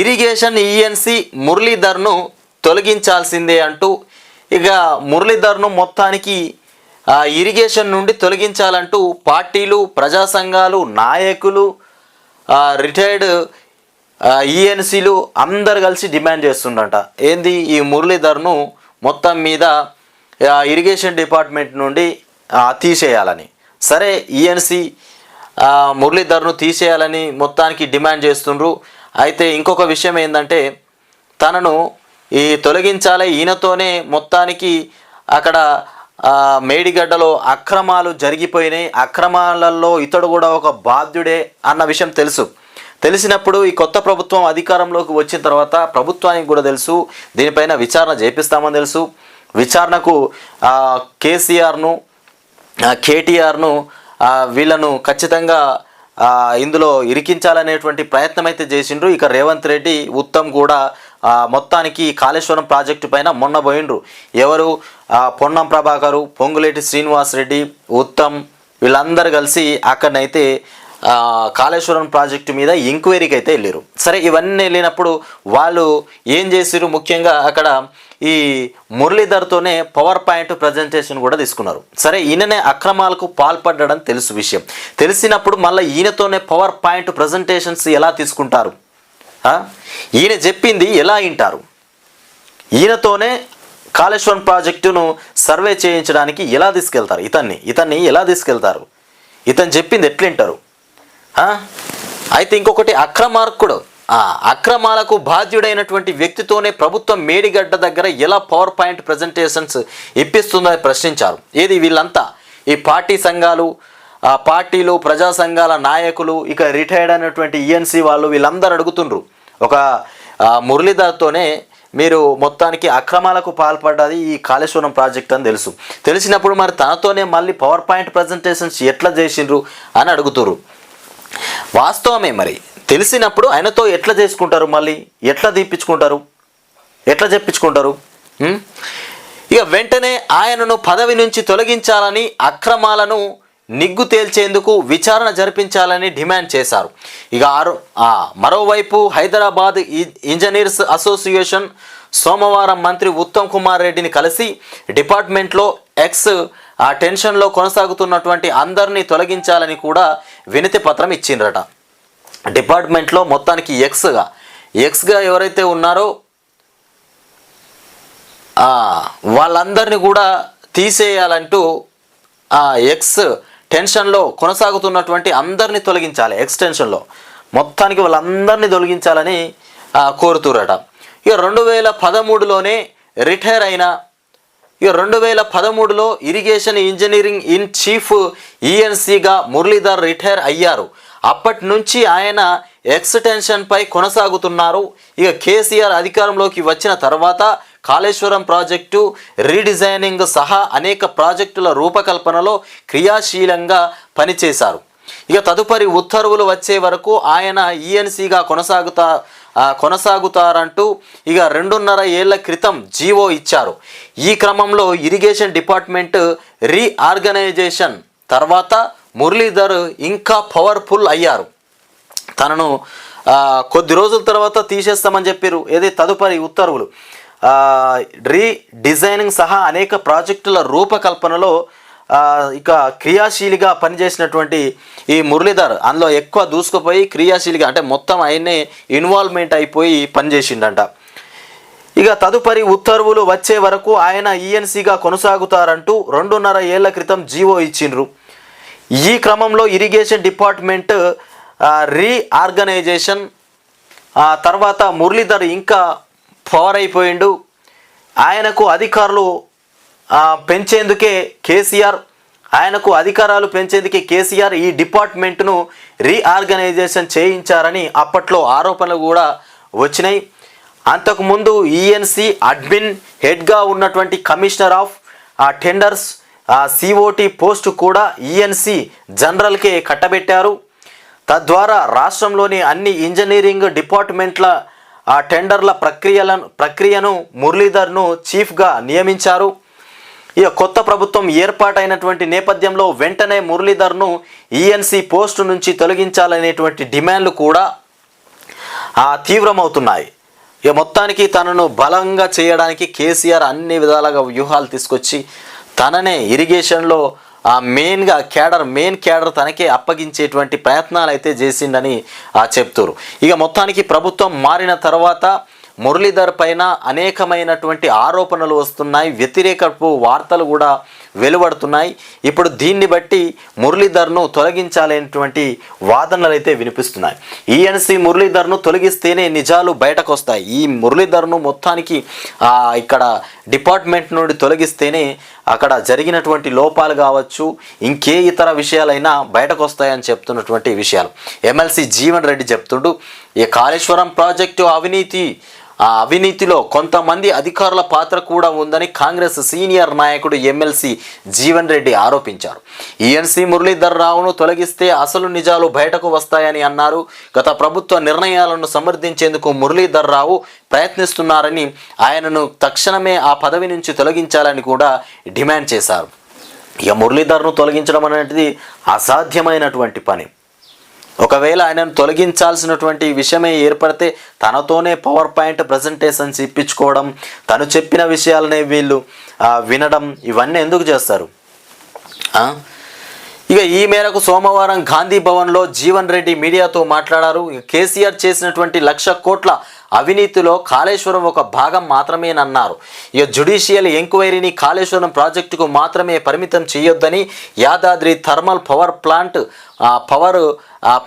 Irrigation ENC మురళీధర్ను తొలగించాల్సిందే అంటూ ఇక మురళీధర్ను మొత్తానికి ఆ ఇరిగేషన్ నుండి తొలగించాలంటూ పార్టీలు ప్రజా సంఘాలు నాయకులు రిటైర్డ్ ఈఎన్సీలు అందరు కలిసి డిమాండ్ చేస్తుండట ఏంది? ఈ మురళీధర్ను మొత్తం మీద ఇరిగేషన్ డిపార్ట్మెంట్ నుండి తీసేయాలని. సరే ఈఎన్సీ మురళీధర్ను తీసేయాలని మొత్తానికి డిమాండ్ చేస్తుండ్రు. అయితే ఇంకొక విషయం ఏంటంటే తనను ఈ తొలగించాలి ఈయనతోనే మొత్తానికి అక్కడ మేడిగడ్డలో అక్రమాలు జరిగిపోయినాయి. అక్రమాలలో ఇతడు కూడా ఒక బాధ్యుడే అన్న విషయం తెలుసు. తెలిసినప్పుడు ఈ కొత్త ప్రభుత్వం అధికారంలోకి వచ్చిన తర్వాత ప్రభుత్వానికి కూడా తెలుసు. దీనిపైన విచారణ చేపిస్తామని తెలుసు. విచారణకు కేసీఆర్ను కేటీఆర్ను వీళ్ళను ఖచ్చితంగా ఇందులో ఇరికించాలనేటువంటి ప్రయత్నం అయితే చేసిండ్రు. ఇక రేవంత్ రెడ్డి ఉత్తమ్ కూడా మొత్తానికి కాళేశ్వరం ప్రాజెక్టు పైన మొన్న పోయిండ్రు. ఎవరు? పొన్నం ప్రభాకరు పొంగులేటి శ్రీనివాస్ రెడ్డి ఉత్తమ్ వీళ్ళందరూ కలిసి అక్కడనైతే కాళేశ్వరం ప్రాజెక్టు మీద ఎంక్వైరీకి అయితే వెళ్ళారు. సరే ఇవన్నీ వెళ్ళినప్పుడు వాళ్ళు ఏం చేసిరు ముఖ్యంగా అక్కడ ఈ మురళీధర్తోనే పవర్ పాయింట్ ప్రజెంటేషన్ కూడా తీసుకున్నారు. సరే ఈయననే అక్రమాలకు పాల్పడ్డాడని తెలుసు విషయం. తెలిసినప్పుడు మళ్ళీ ఈయనతోనే పవర్ పాయింట్ ప్రజెంటేషన్స్ ఎలా తీసుకుంటారు? ఈయన చెప్పింది ఎలా వింటారు? ఈయనతోనే కాళేశ్వరం ప్రాజెక్టును సర్వే చేయించడానికి ఎలా తీసుకెళ్తారు? ఇతన్ని ఇతన్ని ఎలా తీసుకెళ్తారు? ఇతను చెప్పింది ఎట్లింటారు? అయితే ఇంకొకటి అక్రమార్కుడు. ఆ, అక్రమాలకు బాధ్యుడైనటువంటి వ్యక్తితోనే ప్రభుత్వం మేడిగడ్డ దగ్గర ఎలా పవర్ పాయింట్ ప్రజెంటేషన్స్ ఇప్పిస్తుందని ప్రశ్నించారు. ఏది వీళ్ళంతా? ఈ పార్టీ సంఘాలు ఆ పార్టీలు ప్రజా సంఘాల నాయకులు ఇక రిటైర్డ్ అయినటువంటి ఈఎన్సీ వాళ్ళు వీళ్ళందరూ అడుగుతుండ్రు. ఒక మురళీధర్తోనే మీరు మొత్తానికి అక్రమాలకు పాల్పడ్డది ఈ కాళేశ్వరం ప్రాజెక్ట్ అని తెలుసు. తెలిసినప్పుడు మరి తనతోనే మళ్ళీ పవర్ పాయింట్ ప్రజెంటేషన్స్ ఎట్లా చేసిండ్రు అని అడుగుతుర్రు. వాస్తవమే మరి. తెలిసినప్పుడు ఆయనతో ఎట్లా చేసుకుంటారు మళ్ళీ? ఎట్లా తీపించుకుంటారు ఎట్లా చెప్పించుకుంటారు? ఇక వెంటనే ఆయనను పదవి నుంచి తొలగించాలని అక్రమాలను నిగ్గు తేల్చేందుకు విచారణ జరిపించాలని డిమాండ్ చేశారు. ఇక ఆరు మరోవైపు హైదరాబాద్ ఇంజనీర్స్ అసోసియేషన్ సోమవారం మంత్రి ఉత్తమ్ కుమార్ రెడ్డిని కలిసి డిపార్ట్మెంట్లో ఎక్స్ ఆ టెన్షన్లో కొనసాగుతున్నటువంటి అందరినీ తొలగించాలని కూడా వినతి పత్రం ఇచ్చిండ్రట. డిపార్ట్మెంట్లో మొత్తానికి ఎక్స్గా ఎక్స్గా ఎవరైతే ఉన్నారో వాళ్ళందరినీ కూడా తీసేయాలంటూ ఆ ఎక్స్ టెన్షన్లో కొనసాగుతున్నటువంటి అందరినీ తొలగించాలి ఎక్స్ టెన్షన్లో మొత్తానికి వాళ్ళందరినీ తొలగించాలని కోరుతురట ఇక రెండు వేల పదమూడులోనే రిటైర్ అయిన ఇక రెండు వేల పదమూడులో ఇరిగేషన్ ఇంజనీరింగ్ ఇన్ చీఫ్ ఈఎన్సీగా మురళీధర్ రిటైర్ అయ్యారు. అప్పటి నుంచి ఆయన ఎక్స్టెన్షన్పై కొనసాగుతున్నారు. ఇక కేసీఆర్ అధికారంలోకి వచ్చిన తర్వాత కాళేశ్వరం ప్రాజెక్టు రీడిజైనింగ్ సహా అనేక ప్రాజెక్టుల రూపకల్పనలో క్రియాశీలంగా పనిచేశారు. ఇక తదుపరి ఉత్తర్వులు వచ్చే వరకు ఆయన ఈఎన్సీగా కొనసాగుతా కొనసాగుతారంటూ ఇక రెండున్నర ఏళ్ళ క్రితం జీవో ఇచ్చారు. ఈ క్రమంలో ఇరిగేషన్ డిపార్ట్మెంట్ రీఆర్గనైజేషన్ తర్వాత మురళీధర్ ఇంకా పవర్ఫుల్ అయ్యారు. తనను కొద్ది రోజుల తర్వాత తీసేస్తామని చెప్పారు. ఏది తదుపరి ఉత్తర్వులు. రీ డిజైనింగ్ సహా అనేక ప్రాజెక్టుల రూపకల్పనలో ఇక క్రియాశీలిగా పనిచేసినటువంటి ఈ మురళీధర్ అందులో ఎక్కువ దూసుకుపోయి క్రియాశీలిగా అంటే మొత్తం ఆయన్నే ఇన్వాల్వ్మెంట్ అయిపోయి పనిచేసిండంట. ఇక తదుపరి ఉత్తర్వులు వచ్చే వరకు ఆయన ఈఎన్సీగా కొనసాగుతారంటూ రెండున్నర ఏళ్ళ క్రితం జీవో ఇచ్చిండ్రు. ఈ క్రమంలో ఇరిగేషన్ డిపార్ట్మెంట్ రీఆర్గనైజేషన్ ఆ తర్వాత మురళీధర్ ఇంకా పవర్ అయిపోయిండు. ఆయనకు అధికారులు పెంచేందుకే కేసీఆర్ ఆయనకు అధికారాలు పెంచేందుకే కేసీఆర్ ఈ డిపార్ట్మెంట్ను రీఆర్గనైజేషన్ చేయించారని అప్పట్లో ఆరోపణలు కూడా వచ్చినాయి. అంతకుముందు ఈఎన్సి అడ్మిన్ హెడ్గా ఉన్నటువంటి కమిషనర్ ఆఫ్ ఆ టెండర్స్ సిఓటి పోస్టు కూడా ఈఎన్సి జనరల్కే కట్టబెట్టారు. తద్వారా రాష్ట్రంలోని అన్ని ఇంజనీరింగ్ డిపార్ట్మెంట్ల ఆ టెండర్ల ప్రక్రియలను ప్రక్రియను మురళీధర్ను చీఫ్గా నియమించారు. ఇక కొత్త ప్రభుత్వం ఏర్పాటైనటువంటి నేపథ్యంలో వెంటనే మురళీధర్ను ఈఎన్సీ పోస్టు నుంచి తొలగించాలనేటువంటి డిమాండ్లు కూడా తీవ్రమవుతున్నాయి. ఇక మొత్తానికి తనను బలంగా చేయడానికి కేసీఆర్ అన్ని విధాలుగా వ్యూహాలు తీసుకొచ్చి తననే ఇరిగేషన్లో ఆ మెయిన్గా క్యాడర్ మెయిన్ క్యాడర్ తనకే అప్పగించేటువంటి ప్రయత్నాలు అయితే చేసిండని ఆ చెప్తారు. ఇక మొత్తానికి ప్రభుత్వం మారిన తర్వాత మురళీధర్ పైన అనేకమైనటువంటి ఆరోపణలు వస్తున్నాయి. వ్యతిరేకపు వార్తలు కూడా వెలువడుతున్నాయి. ఇప్పుడు దీన్ని బట్టి మురళీధర్ను తొలగించాలనేటువంటి వాదనలు అయితే వినిపిస్తున్నాయి ఈఎన్సీ మురళీధర్ను తొలగిస్తేనే నిజాలు బయటకు వస్తాయి ఈ మురళీధర్ను మొత్తానికి ఇక్కడ డిపార్ట్మెంట్ నుండి తొలగిస్తేనే అక్కడ జరిగినటువంటి లోపాలు కావచ్చు ఇంకే ఇతర విషయాలైనా బయటకు వస్తాయని చెప్తున్నటువంటి విషయాలు. ఎమ్మెల్సీ జీవన్ రెడ్డి చెప్తుండు ఈ కాళేశ్వరం ప్రాజెక్టు అవినీతి ఆ అవినీతిలో కొంతమంది అధికారుల పాత్ర కూడా ఉందని కాంగ్రెస్ సీనియర్ నాయకుడు ఎమ్మెల్సీ జీవన్ రెడ్డి ఆరోపించారు. ఈఎన్సీ మురళీధర్ రావును తొలగిస్తే అసలు నిజాలు బయటకు వస్తాయని అన్నారు. గత ప్రభుత్వ నిర్ణయాలను సమర్థించేందుకు మురళీధర్ రావు ప్రయత్నిస్తున్నారని ఆయనను తక్షణమే ఆ పదవి నుంచి తొలగించాలని కూడా డిమాండ్ చేశారు. ఇక మురళీధర్ను తొలగించడం అనేది అసాధ్యమైనటువంటి పని. ఒకవేళ ఆయనను తొలగించాల్సినటువంటి విషయమే ఏర్పడితే తనతోనే పవర్ పాయింట్ ప్రజెంటేషన్స్ ఇప్పించుకోవడం తను చెప్పిన విషయాలనే వీళ్ళు వినడం ఇవన్నీ ఎందుకు చేస్తారు? ఇక ఈ మేరకు సోమవారం గాంధీ భవన్లో జీవన్ రెడ్డి మీడియాతో మాట్లాడారు. కేసీఆర్ చేసినటువంటి లక్ష కోట్ల అవినీతిలో కాళేశ్వరం ఒక భాగం మాత్రమేనన్నారు. ఇక జుడిషియల్ ఎంక్వైరీని కాళేశ్వరం ప్రాజెక్టుకు మాత్రమే పరిమితం చేయొద్దని Yadadri thermal power plant power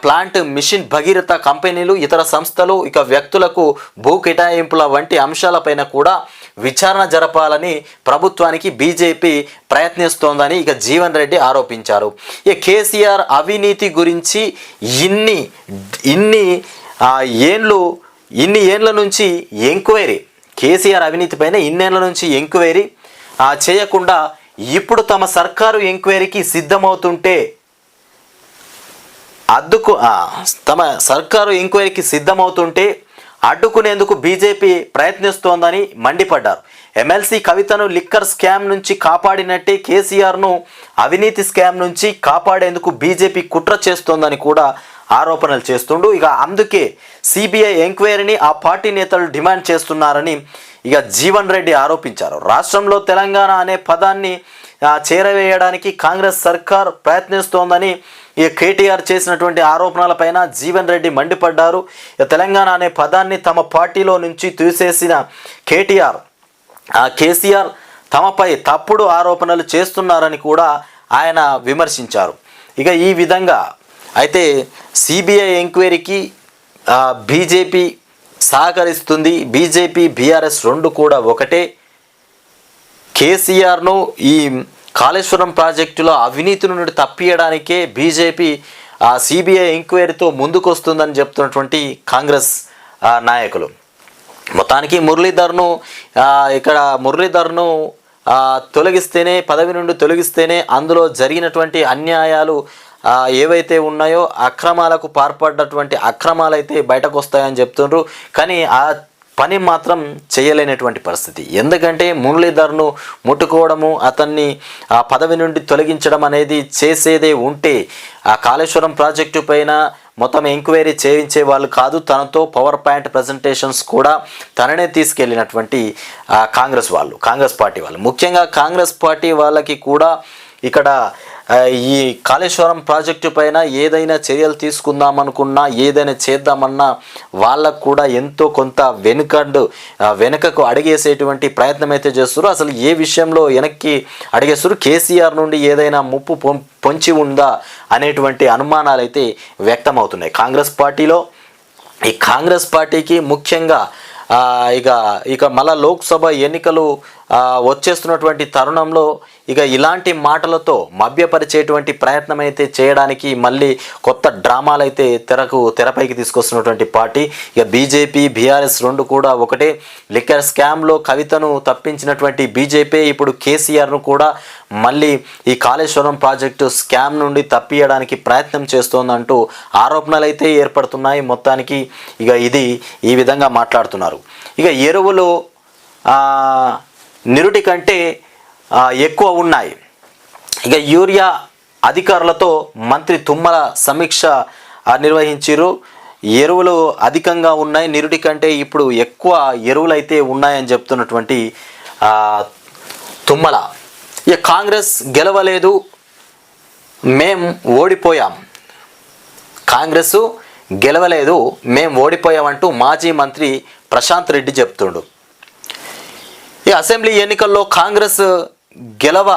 plant mission Bhagiratha కంపెనీలు ఇతర సంస్థలు ఇక వ్యక్తులకు భూ కేటాయింపుల వంటి అంశాలపైన కూడా విచారణ జరపాలని ప్రభుత్వానికి బీజేపీ ప్రయత్నిస్తోందని ఇక జీవన్ రెడ్డి ఆరోపించారు. ఇక కేసీఆర్ అవినీతి గురించి ఇన్ని ఇన్ని ఏండ్లు ఇన్ని ఏండ్ల నుంచి ఎంక్వైరీ. కేసీఆర్ అవినీతి పైన ఇన్నేళ్ళ నుంచి ఎంక్వైరీ. ఆ, చేయకుండా ఇప్పుడు తమ సర్కారు ఎంక్వైరీకి సిద్ధమవుతుంటే అడ్డుకు తమ సర్కారు ఎంక్వైరీకి సిద్ధమవుతుంటే అడ్డుకునేందుకు బీజేపీ ప్రయత్నిస్తోందని మండిపడ్డారు. ఎమ్మెల్సీ కవితను లిక్కర్ స్కామ్ నుంచి కాపాడినట్టే కేసీఆర్ను అవినీతి స్కామ్ నుంచి కాపాడేందుకు బీజేపీ కుట్ర చేస్తోందని కూడా ఆరోపణలు చేస్తుండు. ఇక అందుకే సిబిఐ ఎంక్వైరీని ఆ పార్టీ నేతలు డిమాండ్ చేస్తున్నారని ఇక జీవన్ రెడ్డి ఆరోపించారు. రాష్ట్రంలో తెలంగాణ అనే పదాన్ని చేరవేయడానికి కాంగ్రెస్ సర్కార్ ప్రయత్నిస్తోందని ఇక కేటీఆర్ చేసినటువంటి ఆరోపణలపైన జీవన్ రెడ్డి మండిపడ్డారు. ఇక తెలంగాణ అనే పదాన్ని తమ పార్టీలో నుంచి తీసేసిన కేటీఆర్ కేసీఆర్ తమపై తప్పుడు ఆరోపణలు చేస్తున్నారని కూడా ఆయన విమర్శించారు. ఇక ఈ విధంగా అయితే సిబిఐ ఎంక్వైరీకి బీజేపీ సహకరిస్తుంది. బీజేపీ బీఆర్ఎస్ రెండు కూడా ఒకటే. కేసీఆర్ను ఈ కాళేశ్వరం ప్రాజెక్టులో అవినీతి నుండి తప్పియడానికే బీజేపీ ఆ సిబిఐ ఎంక్వైరీతో ముందుకొస్తుందని చెప్తున్నటువంటి కాంగ్రెస్ నాయకులు. మొత్తానికి మురళీధర్ను ఇక్కడ మురళీధర్ను తొలగిస్తేనే పదవి నుండి తొలగిస్తేనే అందులో జరిగినటువంటి అన్యాయాలు ఏవైతే ఉన్నాయో అక్రమాలకు పాల్పడ్డటువంటి అక్రమాలు అయితే బయటకు వస్తాయని చెప్తుండ్రు. కానీ ఆ పని మాత్రం చేయలేనటువంటి పరిస్థితి. ఎందుకంటే మురళీధర్ను ముట్టుకోవడము అతన్ని ఆ పదవి నుండి తొలగించడం అనేది చేసేదే ఉంటే ఆ కాళేశ్వరం ప్రాజెక్టు పైన మొత్తం ఎంక్వైరీ చేయించే వాళ్ళు కాదు. తనతో పవర్ పాయింట్ ప్రజెంటేషన్స్ కూడా తననే తీసుకెళ్ళినటువంటి కాంగ్రెస్ వాళ్ళు కాంగ్రెస్ పార్టీ వాళ్ళు. ముఖ్యంగా కాంగ్రెస్ పార్టీ వాళ్ళకి కూడా ఇక్కడ ఈ కాళేశ్వరం ప్రాజెక్టు పైన ఏదైనా చర్యలు తీసుకుందామనుకున్నా ఏదైనా చేద్దామన్నా వాళ్ళకు కూడా ఎంతో కొంత వెనుకండు వెనుకకు అడిగేసేటువంటి ప్రయత్నం అయితే చేస్తారు అసలు ఏ విషయంలో వెనక్కి అడిగేస్తారు కేసీఆర్ నుండి ఏదైనా ముప్పు పొం పొంచి ఉందా అనేటువంటి అనుమానాలు అయితే వ్యక్తమవుతున్నాయి. కాంగ్రెస్ పార్టీలో ఈ కాంగ్రెస్ పార్టీకి ముఖ్యంగా ఇక ఇక మళ్ళా లోక్సభ ఎన్నికలు వచ్చేస్తున్నటువంటి తరుణంలో ఇక ఇలాంటి మాటలతో మభ్యపరిచేటువంటి ప్రయత్నం అయితే చేయడానికి మళ్ళీ కొత్త డ్రామాలు అయితే తెరకు తెరపైకి తీసుకొస్తున్నటువంటి పార్టీ. ఇక బీజేపీ బీఆర్ఎస్ రెండు కూడా ఒకటే. లిక్కర్ స్కామ్లో కవితను తప్పించినటువంటి బీజేపీ ఇప్పుడు కేసీఆర్ను కూడా మళ్ళీ ఈ కాళేశ్వరం ప్రాజెక్టు స్కామ్ నుండి తప్పియడానికి ప్రయత్నం చేస్తోందంటూ ఆరోపణలు అయితే ఏర్పడుతున్నాయి. మొత్తానికి ఇక ఇది ఈ విధంగా మాట్లాడుతున్నారు. ఇక ఎరువులు నిరుటి కంటే ఎక్కువ ఉన్నాయి. ఇక యూరియా అధికారులతో మంత్రి తుమ్మల సమీక్ష నిర్వహించారు. ఎరువులు అధికంగా ఉన్నాయి. నిరుటి కంటే ఇప్పుడు ఎక్కువ ఎరువులు అయితే ఉన్నాయని చెప్తున్నటువంటి తుమ్మల. ఇక కాంగ్రెస్ గెలవలేదు. మేం ఓడిపోయాం. కాంగ్రెస్ గెలవలేదు. మేం ఓడిపోయామంటూ మాజీ మంత్రి ప్రశాంత్ రెడ్డి చెప్తుండు. ఈ అసెంబ్లీ ఎన్నికల్లో కాంగ్రెస్ గెలవ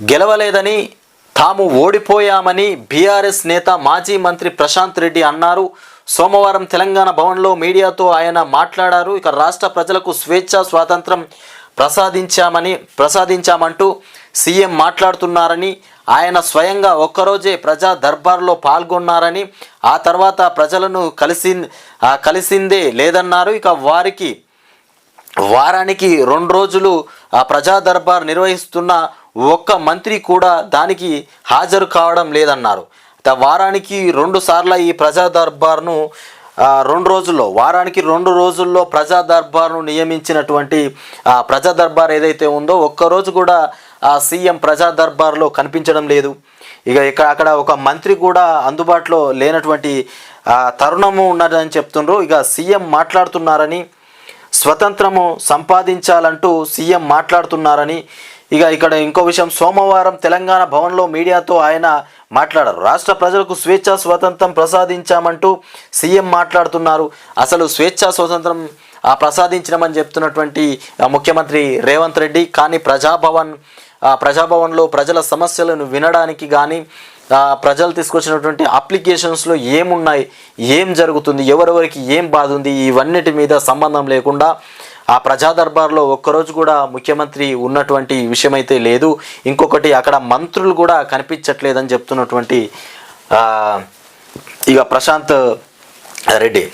గెలవలేదని తాము ఓడిపోయామని బీఆర్ఎస్ నేత మాజీ మంత్రి ప్రశాంత్ రెడ్డి అన్నారు. సోమవారం తెలంగాణ భవన్లో మీడియాతో ఆయన మాట్లాడారు. ఇక రాష్ట్ర ప్రజలకు స్వేచ్ఛ స్వాతంత్రం ప్రసాదించామని ప్రసాదించామంటూ సీఎం మాట్లాడుతున్నారని ఆయన స్వయంగా ఒక్కరోజే ప్రజా దర్బార్లో పాల్గొన్నారని ఆ తర్వాత ప్రజలను కలిసి కలిసిందే లేదన్నారు. ఇక వారికి వారానికి రెండు రోజులు ఆ ప్రజా దర్బార్ నిర్వహిస్తున్న ఒక్క మంత్రి కూడా దానికి హాజరు కావడం లేదన్నారు. వారానికి రెండు సార్ల ఈ ప్రజా దర్బార్ను రెండు రోజుల్లో వారానికి రెండు రోజుల్లో ప్రజా దర్బార్ను నియమించినటువంటి ఆ ప్రజా దర్బార్ ఏదైతే ఉందో ఒక్కరోజు కూడా ఆ సీఎం ప్రజా దర్బార్లో కనిపించడం లేదు. ఇక ఇక్కడ అక్కడ ఒక మంత్రి కూడా అందుబాటులో లేనటువంటి తరుణము ఉన్నదని చెప్తుండ్రు. ఇక సీఎం మాట్లాడుతున్నారని స్వతంత్రము సంపాదించాలంటూ సీఎం మాట్లాడుతున్నారని ఇక ఇక్కడ ఇంకో విషయం సోమవారం తెలంగాణ భవన్లో మీడియాతో ఆయన మాట్లాడారు. రాష్ట్ర ప్రజలకు స్వేచ్ఛ స్వాతంత్రం ప్రసాదించామంటూ సీఎం మాట్లాడుతున్నారు. అసలు స్వేచ్ఛ స్వాతంత్రం ప్రసాదించినామని చెప్తున్నటువంటి ముఖ్యమంత్రి రేవంత్ రెడ్డి కానీ ప్రజాభవన్ ప్రజాభవన్లో ప్రజల సమస్యలను వినడానికి కానీ ప్రజలు తీసుకొచ్చినటువంటి అప్లికేషన్స్లో ఏమున్నాయి ఏం జరుగుతుంది ఎవరెవరికి ఏం బాధ ఉంది ఇవన్నిటి మీద సంబంధం లేకుండా ఆ ప్రజా దర్బార్లో ఒక్కరోజు కూడా ముఖ్యమంత్రి ఉన్నటువంటి విషయం అయితే లేదు. ఇంకొకటి అక్కడ మంత్రులు కూడా కనిపించట్లేదని చెప్తున్నటువంటి ఇక ప్రశాంత్ రెడ్డి.